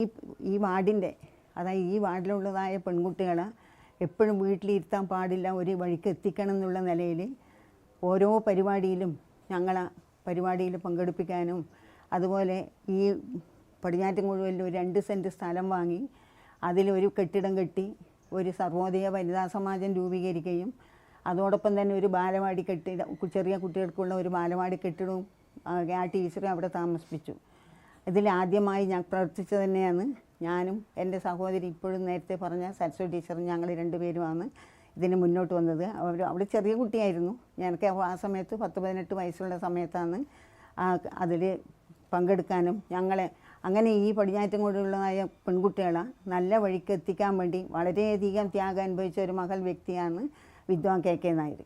ഈ ഈ വാർഡിന്റെ അതായത് ഈ വാർഡിലുള്ളതായ പെൺകുട്ടികളെ എപ്പോഴും വീട്ടിലിരുത്താൻ പാടില്ല ഒരു വഴിക്ക് എത്തിക്കണം എന്നുള്ള നിലയിൽ ഓരോ പരിപാടിയിലും ഞങ്ങളെ പരിപാടിയിൽ പങ്കെടുപ്പിക്കാനും അതുപോലെ ഈ പടിഞ്ഞാറ്റുംകുഴുവിൽ ഒരു രണ്ട് സെന്റ് സ്ഥലം വാങ്ങി അതിലൊരു കെട്ടിടം കെട്ടി ഒരു സർവോദയ വനിതാ സമാജം രൂപീകരിക്കുകയും അതോടൊപ്പം തന്നെ ഒരു ബാലവാടി കെട്ടിടം ചെറിയ കുട്ടികൾക്കുള്ള ഒരു ബാലവാടി കെട്ടിടവും ആ ടീച്ചറെ അവിടെ താമസിപ്പിച്ചു. ഇതിൽ ആദ്യമായി ഞാൻ പ്രവർത്തിച്ചത് തന്നെയാണ്. ഞാനും എന്റെ സഹോദരി ഇപ്പോഴും നേരത്തെ പറഞ്ഞ സരസ്വതി ടീച്ചറും ഞങ്ങൾ രണ്ടുപേരുമാണ് ഇതിന് മുന്നോട്ട് വന്നത്. അവർ അവിടെ ചെറിയ കുട്ടിയായിരുന്നു. ഞാനൊക്കെ ആ സമയത്ത് പത്ത് പതിനെട്ട് വയസ്സുള്ള സമയത്താണ് അതിൽ പങ്കെടുക്കാനും ഞങ്ങളെ അങ്ങനെ ഈ പടിഞ്ഞാറ്റം കൂടെയുള്ളതായ പെൺകുട്ടികളെ നല്ല വഴിക്ക് എത്തിക്കാൻ വേണ്ടി വളരെയധികം ത്യാഗം അനുഭവിച്ച ഒരു മകൾ വ്യക്തിയാണ് വിദ്വാൻ കെ കെ നായർ.